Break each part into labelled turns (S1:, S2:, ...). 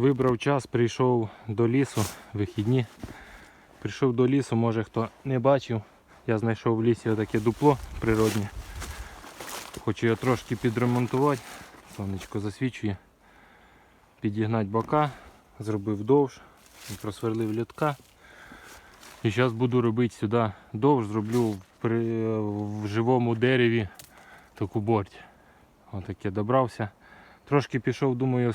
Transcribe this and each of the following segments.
S1: Вибрав час, прийшов до лісу, вихідні. Прийшов до лісу, може хто не бачив. Я знайшов в лісі отаке дупло природне. Хочу його трошки підремонтувати. Сонечко засвічує. Підігнати бока, зробив довж, просверлив льотка. І зараз буду робити сюди довж, зроблю при, в живому дереві таку борть. Отаке добрався. Трошки пішов, думаю,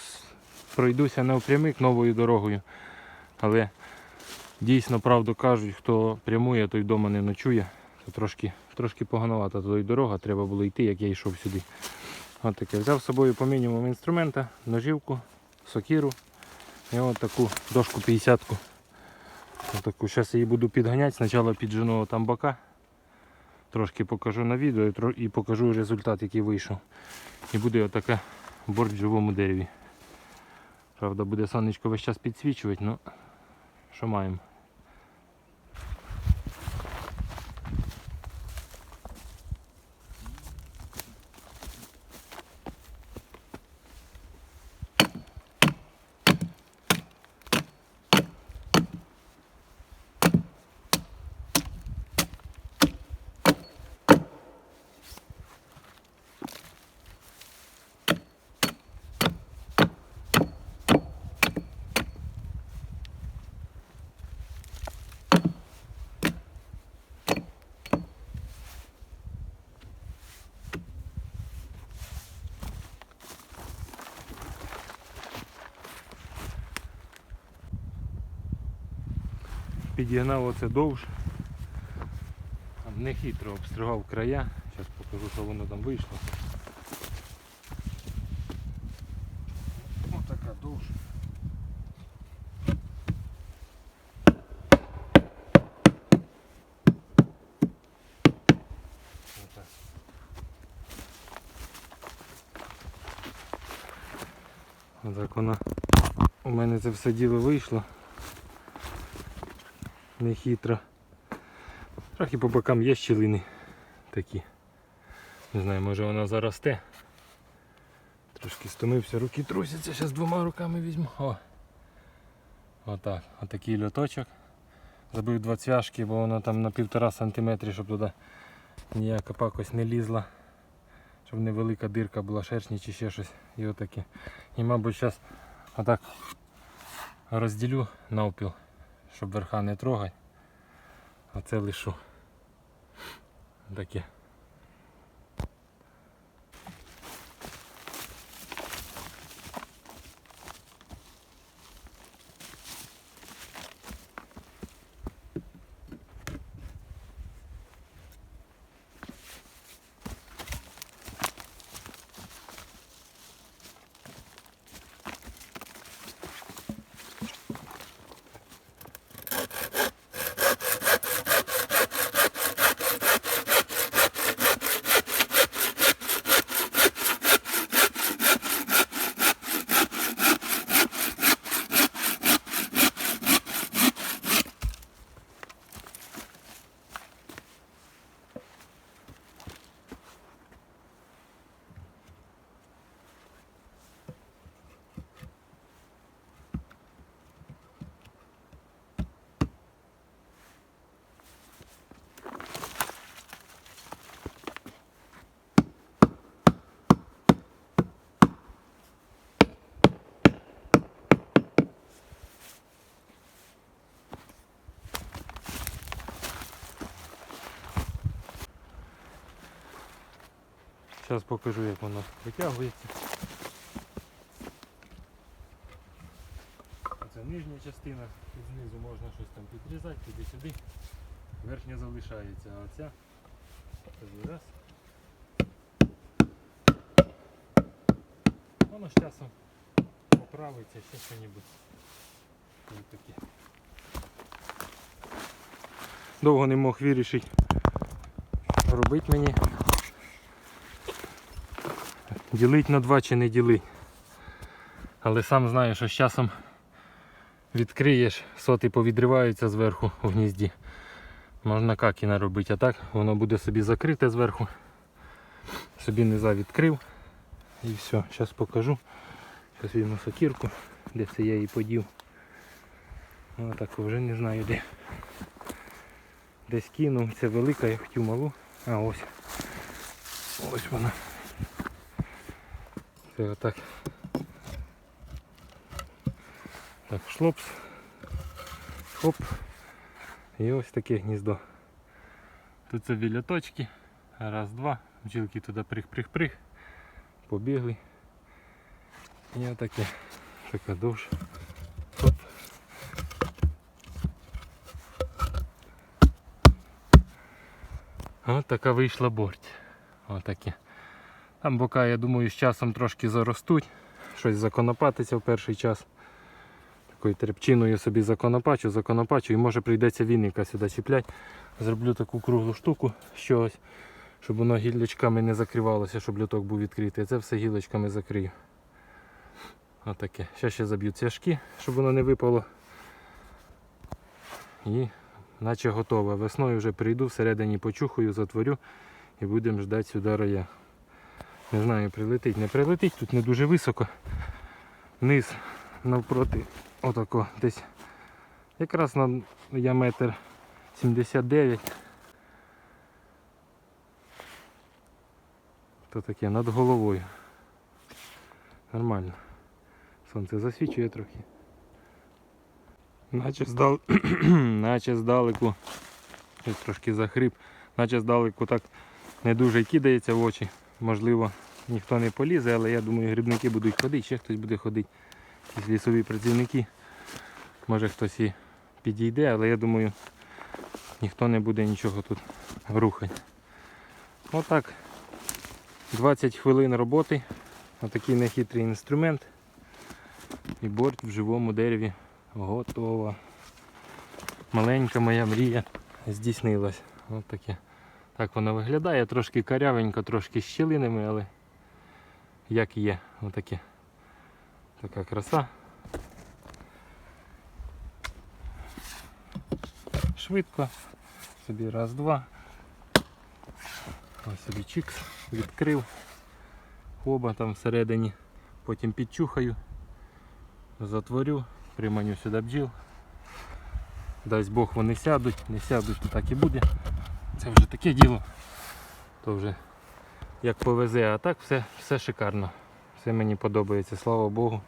S1: пройдуся навпрямик новою дорогою. Але дійсно правду кажуть, хто прямує, той вдома не ночує. То трошки, трошки погановата туди дорога, треба було йти, як я йшов сюди. От таке. Взяв з собою по мінімуму інструмента, ножівку, сокиру і от таку дошку 50-ку. Таку. Зараз її буду підганяти. Спочатку піджену там бока. Трошки покажу на відео і покажу результат, який вийшов. І буде отака борт в живому дереві. Правда, буде сонечко весь час підсвічувати, ну що маємо. Підігнав оце довж. Не хитро обстригав края. Зараз покажу, що воно там вийшло. Ось така довж. Отак вона у мене це все діло вийшло. Не хитро. Трохи по бокам є щілини такі. Не знаю, може вона заросте. Трошки стомився, руки трусяться, зараз двома руками візьму. О! Отак. Отакий льоточок. Забив два цвяшки, бо воно там на півтора сантиметри, щоб туди ніяка пакость не лізла. Щоб невелика дирка була шершні чи ще щось. І отаке. І мабуть зараз отак розділю навпіл, щоб верха не трогати. А це лишу. Таке. Зараз покажу, як воно витягується. Це нижня частина, і знизу можна щось там підрізати, туди-сюди. Верхня залишається, а оця тоді раз. Воно з часом поправиться, ще що-небудь. Довго не мог вирішити, робити мені. Ділить на два чи не ділить. Але сам знаю, що з часом відкриєш, соти повідриваються зверху у гнізді. Можна какі наробити, а так воно буде собі закрите зверху. Собі низа відкрив. І все, зараз покажу. Зараз візьму сокірку. де це я її подів. Ну так вже не знаю де. Десь кинув. Це велика, я хотів малу. А ось. Ось вона. Це отак. Так, шлопс. Хоп. І ось таке гніздо. Тут це біля точки. Раз, два. Бджілки туди прих-прих-прих. Побігли. І отаке. Така довша. Хоп. Ось така вийшла борть. Отаке. Бока, я думаю, з часом трошки заростуть. Щось законопатиться в перший час. Такою трепчиною собі законопачу, законопачу і може прийдеться вінника сюди чіплять. Зроблю таку круглу штуку щось, щоб воно гіллячками не закривалося, щоб люток був відкритий. Це все гілочками закрию. Отаке. Ще ще заб'ю цяжкі, щоб воно не випало. І наче готове. Весною вже прийду, всередині почухаю, затворю і будемо ждати сюди роя. Не знаю, прилетить, не прилетить, тут не дуже високо. Низ навпроти отако десь. Якраз на я метр 79. То таке над головою. Нормально. Сонце засвічує трохи. Наче здал... наче здалеку. Трошки захрип. Наче здалеку так не дуже кидається в очі. Можливо, ніхто не полізе, але я думаю, грибники будуть ходити, ще хтось буде ходити. Якісь лісові працівники. Може хтось і підійде, але я думаю, ніхто не буде нічого тут рухати. Отак. 20 хвилин роботи. Отакий нехитрий інструмент. І борт в живому дереві готова. Маленька моя мрія здійснилась. От таке. Так воно виглядає, трошки карявенько, трошки з щілинами, але як є. Отаке. Така краса. Швидко. Собі раз, два. Ось собі чікс, відкрив. Оба там всередині. Потім підчухаю, затворю, приманю сюди бджіл. Дасть Бог вони сядуть, не сядуть, то так і буде. Це вже таке діло. То вже як повезе, а так все, все шикарно. Все мені подобається, слава Богу.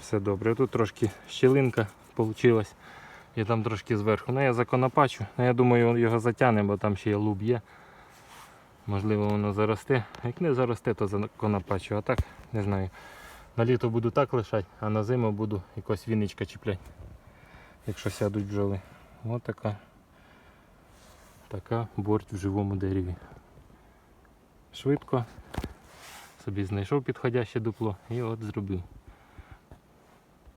S1: Все добре. Тут трошки щілинка вийшла. І там трошки зверху. Ну я законопачу. Ну, я думаю, його затягне, бо там ще є луб є. Можливо воно заросте. Як не заросте, то законопачу. А так не знаю. На літо буду так лишати, а на зиму буду якось вінничка чіпляти. Якщо сядуть бджоли. Ось така. Така борть в живому дереві. Швидко. Собі знайшов підходяще дупло і от зробив.